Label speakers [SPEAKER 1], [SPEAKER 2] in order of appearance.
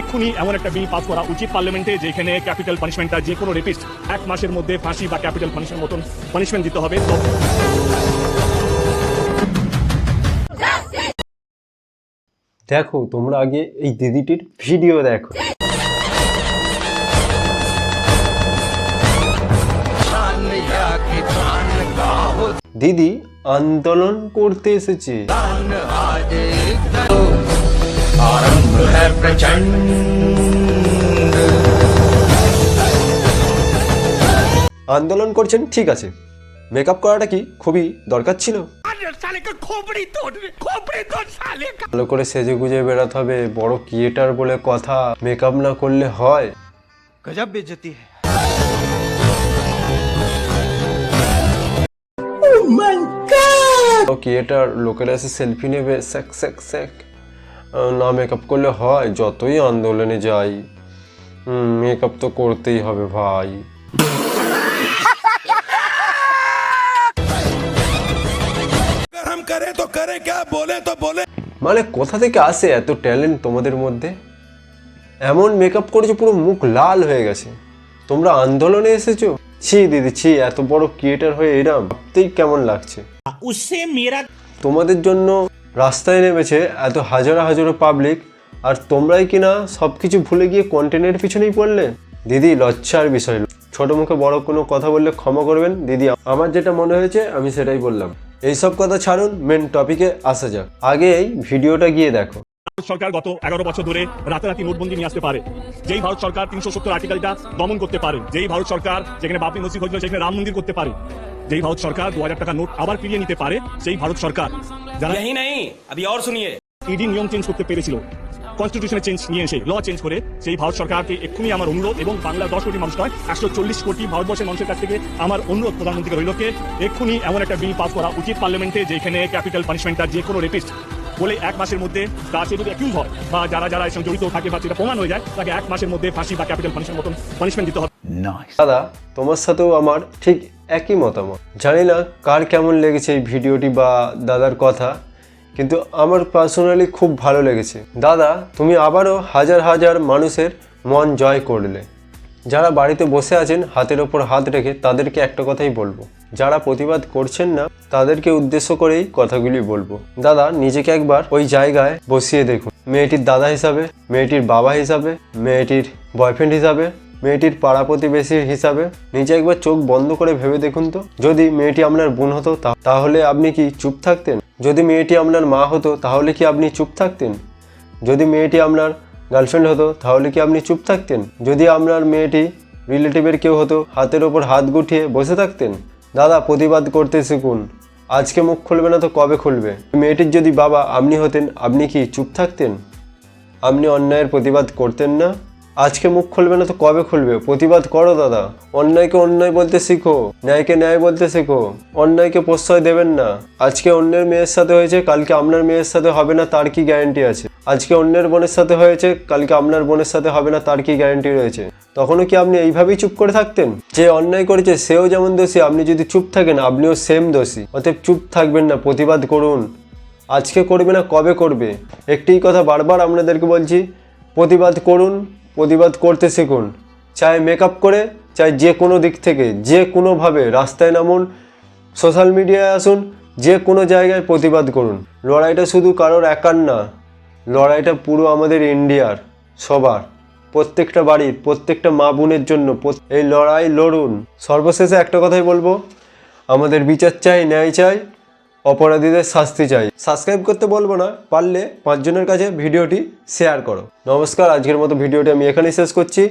[SPEAKER 1] এক্ষুনি এমন একটা বিল পাস করা উচিত পার্লামেন্টে যেখানে ক্যাপিটাল পানিশমেন্টটা যে কোনো রেপিস্ট এক মাসের মধ্যে ফাঁসি বা ক্যাপিটাল পানিশমেন্ট মতন পানিশমেন্ট দিতে হবে। তো
[SPEAKER 2] দেখো, তোমরা আগে এই দিদিটির ভিডিও দেখো। দিদি, আন্দোলন করতে এসেছে।
[SPEAKER 3] आरंभ है प्रचंड
[SPEAKER 2] আন্দোলন করছেন ঠিক আছে মেকআপ করাটা কি খুবই দরকার ছিল ভালো করে সেজে গুজে বেড়াতে হবে বড় ক্রিয়েটার বলে কথা মেকআপ না করলে হয়
[SPEAKER 3] गजब बेइज्जती है
[SPEAKER 2] বড় ক্রিয়েটার লোকেরা এসে সেলফি নেবে স্যাক স্যাক স্যাক আহ, না মেকআপ করলে হয় যতই আন্দোলনে যাই। মেকআপ তো করতেই হবে ভাই। মানে কোথা থেকে আসে এত ট্যালেন্ট তোমাদের মধ্যে? এমন মেকআপ করেছ পুরো মুখ লাল হয়ে গেছে। তোমরা আন্দোলনে এসেছ? ছি দিদি ছি এত বড় ক্রিয়েটার হয়ে এরাম। ভাবতেই কেমন লাগছে। তোমাদের জন্য রাস্তায় নেমেছে এত হাজারো হাজারো পাবলিক আর তোমরাই কি না সব কিছু ভুলে গিয়ে কন্টেন্টের পিছনেই পড়লে? দিদি, লজ্জার বিষয়। ছোট মুখে বড় কোনো কথা বললে ক্ষমা করবেন? দিদি, আমার যেটা মনে হয়েছে, আমি সেটাই বললাম। এইসব কথা ছাড়ুন মেন টপিকে আসা যাক। আগে এই ভিডিওটা গিয়ে দেখো।
[SPEAKER 1] সরকার গত এগারো বছর ধরে রাতারাতি নোটবন্দি নিয়ে আসতে পারে। যেই ভারত সরকার তিনশো সত্তর আর্টিকেলটা দমন করতে পারে। যেই ভারত সরকার যেখানে বাপি মসজিদ হয়েছিল সেখানে রাম মন্দির করতে পারে। যেই ভারত সরকার দু হাজার টাকা নোট আবার ফিরিয়ে নিতে পারে সেই ভারত সরকার
[SPEAKER 4] শুনিয়ে
[SPEAKER 1] ইডি নিয়ম চেঞ্জ করতে পেরেছিল। কনস্টিটিউশনে চেঞ্জ নিয়ে এসে ল চেঞ্জ করে সেই ভারত সরকারকে এক্ষুনি আমার অনুরোধ এবং বাংলার দশ কোটি মানুষ নয় একশো চল্লিশ কোটি ভারতবর্ষের মানুষের কাছ থেকে আমার অনুরোধ প্রধানমন্ত্রীকে রইলকে এক্ষুনি এমন একটা বিল পাস করা উচিত পার্লামেন্টে যেখানে ক্যাপিটাল পানিশমেন্টটা যে কোনো রেপিস্ট বলে এক মাসের মধ্যে তার সে যদি অ্যাকিউজ হয় বা যারা যারা এর সঙ্গে জড়িত থাকে বা সেটা প্রমাণ হয়ে যায় তাকে এক মাসের মধ্যে ফাঁসি বা ক্যাপিটাল পানিশমেন্ট মতন পানিশমেন্ট দিতে হবে।
[SPEAKER 2] দাদা তোমার সাথেও আমার ঠিক একই মতামত। জানি না কার কেমন লেগেছে এই ভিডিওটি বা দাদার কথা কিন্তু আমার পার্সোনালি খুব ভালো লেগেছে। দাদা তুমি আবারও হাজার হাজার মানুষের মন জয় করলে। যারা বাড়িতে বসে আছেন, হাতের ওপর হাত রেখে তাদেরকে একটা কথাই বলব। যারা প্রতিবাদ করছেন না, তাদেরকে উদ্দেশ্য করেই কথাগুলি বলব। দাদা, নিজেকে একবার ওই জায়গায় বসিয়ে দেখুন। মেয়েটির দাদা হিসাবে, মেয়েটির বাবা হিসাবে, মেয়েটির বয়ফ্রেন্ড হিসাবে, মেয়েটির পাড়া প্রতিবেশী হিসাবে। নিজে একবার চোখ বন্ধ করে ভেবে দেখুন তো। যদি মেয়েটি আপনার বোন হতো তাহলে আপনি কি চুপ থাকতেন? যদি মেয়েটি আপনার মা হতো, তাহলে কি আপনি চুপ থাকতেন? যদি মেয়েটি আপনার গার্লফ্রেন্ড হতো, তাহলে কি আপনি চুপ থাকতেন? যদি আপনার মেয়েটি রিলেটিভের কেউ হতো, হাতের ওপর হাত গুটিয়ে বসে থাকতেন? দাদা, প্রতিবাদ করতে শিখুন। আজকে মুখ খুলবে না তো কবে খুলবে? মেয়েটির যদি বাবা আপনি হতেন, আপনি কি চুপ থাকতেন? আপনি অন্যায়ের প্রতিবাদ করতেন না? আজকে মুখ খুলবে না তো কবে খুলবে? প্রতিবাদ করো দাদা। অন্যায়কে অন্যায় বলতে শিখো, ন্যায়কে ন্যায় বলতে শেখো। অন্যায়কে প্রশ্রয় দেবেন না। আজকে অন্যের মেয়ের সাথে হয়েছে, কালকে আপনার মেয়ের সাথে হবে না, তার কি গ্যারেন্টি আছে? আজকে অন্যের বোনের সাথে হয়েছে, কালকে আপনার বোনের সাথে হবে না, তার কি গ্যারান্টি রয়েছে? তখনও কি আপনি এইভাবেই চুপ করে থাকতেন? যে অন্যায় করেছে, সেও যেমন দোষী, আপনি যদি চুপ থাকেন, আপনিও সেম দোষী। অতএব চুপ থাকবেন না, প্রতিবাদ করুন। আজকে করবে না, কবে করবে? একটি কথা বারবার আপনাদেরকে বলছি, প্রতিবাদ করুন, প্রতিবাদ করতে শিখুন। চাই মেকআপ করে চাই যে কোনো দিক থেকে, যে কোনোভাবে রাস্তায় নামুন সোশ্যাল মিডিয়ায় আসুন, যে কোনো জায়গায় প্রতিবাদ করুন। লড়াইটা শুধু কারোর একার না লড়াইটা পুরো আমাদের ইন্ডিয়ার, সবার, প্রত্যেকটা বাড়ির, প্রত্যেকটা মা বোনের জন্য এই লড়াই লড়ুন। সর্বশেষে একটা কথাই বলব, আমাদের বিচার চাই, ন্যায় চাই, অপরাধীদের শাস্তি চাই। সাবস্ক্রাইব করতে বলব না, পারলে পাঁচজনের কাছে ভিডিওটি শেয়ার করো। নমস্কার, আজকের মতো ভিডিওটি আমি এখানেই শেষ করছি।